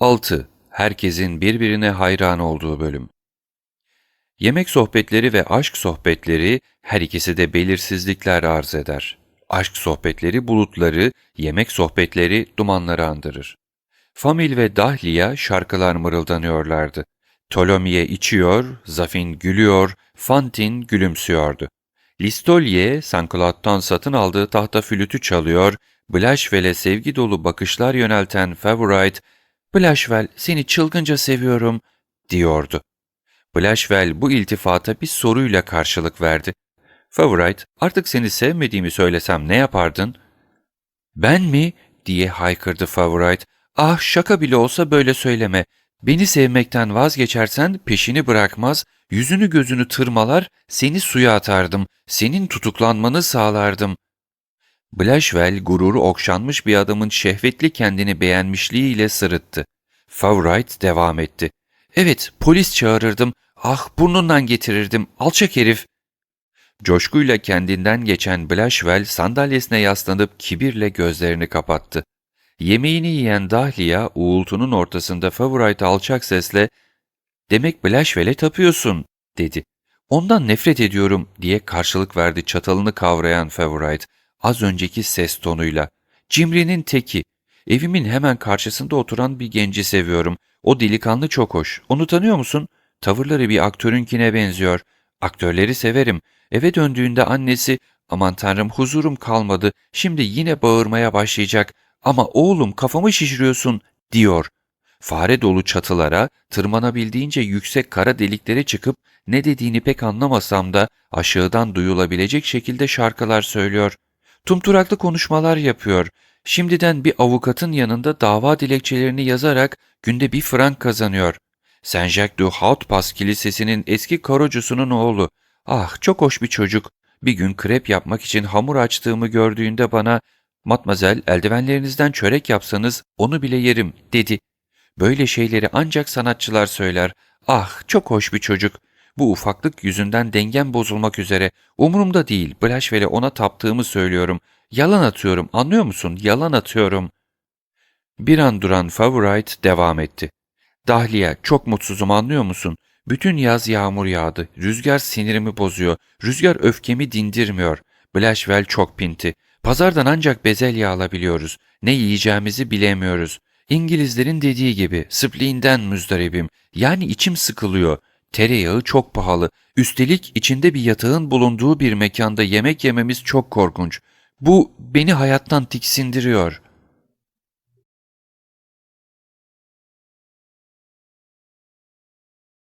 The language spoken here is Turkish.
6. Herkesin birbirine hayran olduğu bölüm. Yemek sohbetleri ve aşk sohbetleri her ikisi de belirsizlikler arz eder. Aşk sohbetleri bulutları, yemek sohbetleri dumanları andırır. Famil ve Dahlia şarkılar mırıldanıyorlardı. Ptolomye içiyor, Zafin gülüyor, Fantin gülümsüyordu. Listolye, Sanklat'tan satın aldığı tahta flütü çalıyor, Blashwell'e sevgi dolu bakışlar yönelten Favorite, Blashwell seni çılgınca seviyorum, diyordu. Blashwell bu iltifata bir soruyla karşılık verdi. Favorite, artık seni sevmediğimi söylesem ne yapardın? Ben mi? diye haykırdı Favorite. Ah şaka bile olsa böyle söyleme. Beni sevmekten vazgeçersen peşini bırakmaz, yüzünü gözünü tırmalar, seni suya atardım, senin tutuklanmanı sağlardım. Blashwell gururu okşanmış bir adamın şehvetli kendini beğenmişliğiyle sırıttı. Favorite devam etti. Evet, polis çağırırdım. Ah, burnundan getirirdim. Alçak herif. Coşkuyla kendinden geçen Blashwell sandalyesine yaslanıp kibirle gözlerini kapattı. Yemeğini yiyen Dahlia uğultunun ortasında Favorite alçak sesle ''Demek Blashwell'e tapıyorsun'' dedi. ''Ondan nefret ediyorum'' diye karşılık verdi çatalını kavrayan Favorite az önceki ses tonuyla. ''Cimri'nin teki. Evimin hemen karşısında oturan bir genci seviyorum. O delikanlı çok hoş. Onu tanıyor musun? Tavırları bir aktörünkine benziyor. Aktörleri severim. Eve döndüğünde annesi aman tanrım huzurum kalmadı. Şimdi yine bağırmaya başlayacak. Ama oğlum kafamı şişiriyorsun diyor. Fare dolu çatılara, tırmanabildiğince yüksek kara deliklere çıkıp ne dediğini pek anlamasam da aşağıdan duyulabilecek şekilde şarkılar söylüyor. Tumturaklı konuşmalar yapıyor. Şimdiden bir avukatın yanında dava dilekçelerini yazarak günde bir frank kazanıyor. Saint-Jacques du Haut-Pas Kilisesi'nin eski karocusunun oğlu. Ah çok hoş bir çocuk. Bir gün krep yapmak için hamur açtığımı gördüğünde bana ''Matmazel eldivenlerinizden çörek yapsanız onu bile yerim.'' dedi. Böyle şeyleri ancak sanatçılar söyler. Ah çok hoş bir çocuk. Bu ufaklık yüzünden dengem bozulmak üzere. Umurumda değil. Blashwell'e ona taptığımı söylüyorum. Yalan atıyorum anlıyor musun? Yalan atıyorum. Bir an duran Favorite devam etti. Dahlia çok mutsuzum anlıyor musun? Bütün yaz yağmur yağdı. Rüzgar sinirimi bozuyor. Rüzgar öfkemi dindirmiyor. Blashwell çok pinti. Pazardan ancak bezelye alabiliyoruz. Ne yiyeceğimizi bilemiyoruz. İngilizlerin dediği gibi spliğinden müzdaribim. Yani içim sıkılıyor. Tereyağı çok pahalı. Üstelik içinde bir yatağın bulunduğu bir mekanda yemek yememiz çok korkunç. Bu beni hayattan tiksindiriyor.''